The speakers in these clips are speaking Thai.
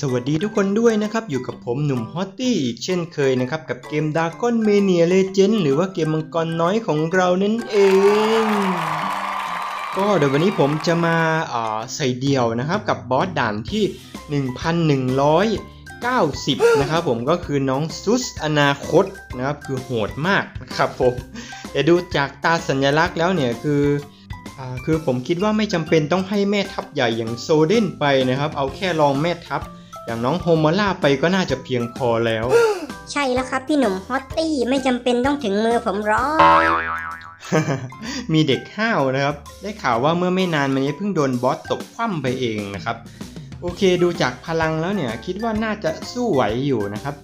สวัสดีทุกคนด้วยนะครับ อยู่กับผมหนุ่มฮอตตี้อีกเช่นเคยนะครับ กับเกม Dragon Mania Legend หรือว่าเกมมังกรน้อยของเรานั่นเอง ก็เดี๋ยววันนี้ผมจะมาาใส่เดี่ยวนะครับ กับบอสด่านที่ 1190 นะครับผมก็คือน้องซุสอนาคตนะครับ คือโหดมากนะครับผมแต่ดูจากตาสัญลักษณ์แล้วเนี่ยคือคือผมคิดว่าไม่จำเป็นต้องให้แม่ทัพใหญ่อย่างโซเดนไปนะครับ เอาแค่รองแม่ทัพ อย่างน้องโฮมาล่าไปก็น่าจะเพียงพอแล้ว ใช่แล้วครับพี่หนุ่มฮอตตี้ไม่จำเป็นต้องถึงมือผมหรอกมีเด็กห้าวนะครับ ได้ข่าวว่าเมื่อไม่นานมานี้เพิ่งโดนบอสตบคว่ำไปเองนะครับ โอเคดูจากพลังแล้วเนี่ย คิดว่าน่าจะสู้ไหวอยู่นะครับ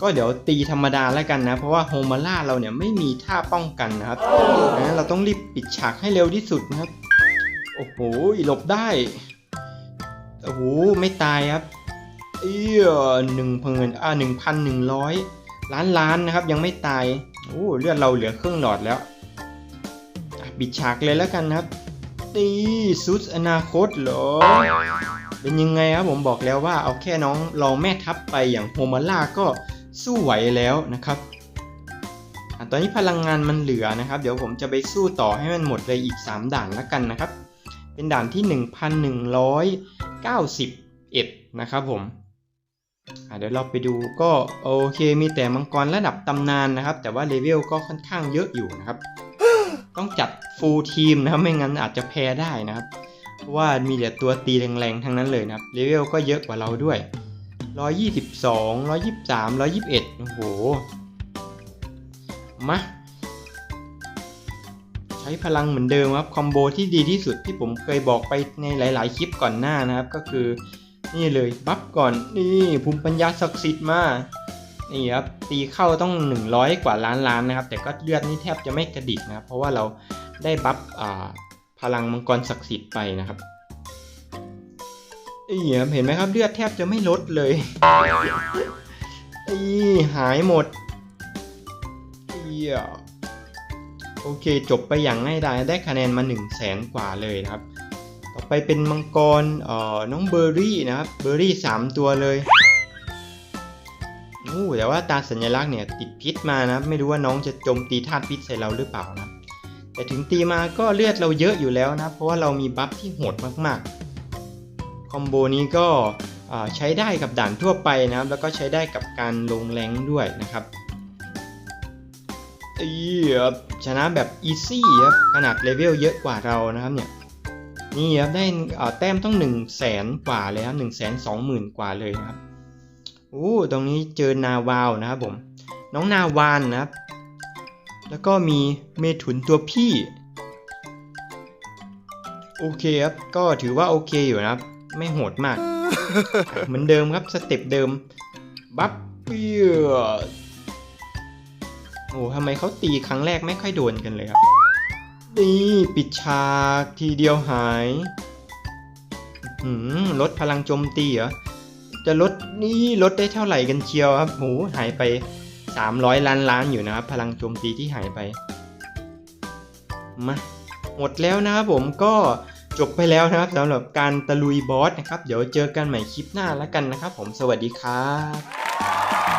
ก็เดี๋ยวตีธรรมดาแล้วกันนะ เพราะว่าโฮมาล่าเราเนี่ยไม่มีท่าป้องกันนะครับนะเราต้องรีบปิดฉากให้เร็วที่สุดนะครับ โอ้โหหลบได้โอ้โหไม่ตายครับ เอ้ยหนึ่งพันอ่าหนึ่งพันหนึ่งร้อยล้านล้านนะครับยังไม่ตายโอ้เลือดเราเหลือครึ่งหลอดแล้วปิดฉากเลยแล้วกันครับนี่ซุสอนาคตเหรอ เป็นยังไงครับผมบอกแล้วว่าเอาแค่น้องรองแม่ทัพไปอย่างโฮมาล่าก็สู้ไหวแล้วนะครับอตอนนี้พลังงานมันเหลือนะครับ เดี๋ยวผมจะไปสู้ต่อให้มันหมดเลยอีก 3 ด่านแล้วกันนะครับ เป็นด่านที่ 1191นะครับผม เดี๋ยวเราไปดูก็โอเคมีแต่มังกรระดับตำนานนะครับ แต่ว่าเลเวลก็ค่อนข้างเยอะอยู่นะครับ ต้องจัดฟูลทีมนะครับไม่งั้นอาจจะแพ้ได้นะครับเพราะว่ามีแต่ตัวตีแรงๆทั้งนั้นเลยนะครับเลเวลก็เยอะกว่าเราด้วย 122 123 121โอ้โหมาใช้พลังเหมือนเดิมครับคอมโบที่ดีที่สุดที่ผมเคยบอกไปในหลาย ๆ คลิปก่อนหน้านะครับ ก็คือ นี่เลยบัฟก่อนนี่ภูมิปัญญาศักดิ์สิทธิ์มานี่ครับตีเข้าต้อง 100 กว่าล้านล้านนะครับ แต่ก็เลือดนี่แทบจะไม่กระดิกนะครับ เพราะว่าเราได้บัฟพลังมังกรศักดิ์สิทธิ์ไปนะครับเอ้ยเห็นไหมครับเลือดแทบจะไม่ลดเลยอ้ยหายหมดเอ้ยโอเคจบไปอย่างง่ายดายได้คะแนนมา1 0 0 0 0แสนกว่าเลยนะครับ ต่อไปเป็นมังกรเอ่อน้องเบอร์รี่นะครับ เบอร์รี่ 3 ตัวเลยโอ้แต่ว่าตาสัญลักษณ์เนี่ยติดพิษมานะ ไม่รู้ว่าน้องจะโจมตีธาตุพิษใส่เราหรือเปล่านะ แต่ถึงตีมาก็เลือดเราเยอะอยู่แล้วนะ เพราะว่าเรามีบัฟที่โหดมากๆ คอมโบนี้ก็ใช้ได้กับด่านทั่วไปนะครับ แล้วก็ใช้ได้กับการลงแรงด้วยนะครับเอ้ยครับชนะแบบอีซี่ครับ ขนาดเลเวลเยอะกว่าเรานะครับเนี่ย นี่ครับได้แต้มต้อง1 0 0 0 0แสนกว่าเลยครับ1 2 0 0 0 0กว่าเลยนะครับโอ้ตรงนี้เจอนาวาวนะครับผม น้องนาวานนะครับ แล้วก็มีเมถุนตัวพี่ โอเคครับ ก็ถือว่าโอเคอยู่นะครับ ไม่โหดมาก เหมือนเดิมครับ สเต็ปเดิม บัฟเปียโอ้ทำไมเขาตีครั้งแรกไม่ค่อยโดนกันเลยครับ นี่ปิดฉากทีเดียวหายหืมลดพลังโจมตีเหรอ จะลดนี่ลดได้เท่าไหร่กันเชียวครับโหหายไป 300 ล้านล้านอยู่นะครับ พลังโจมตีที่หายไป มาหมดแล้วนะครับผมก็จบไปแล้วนะครับสำหรับการตะลุยบอสนะครับ เดี๋ยวเจอกันใหม่คลิปหน้าแล้วกันนะครับผมสวัสดีครับ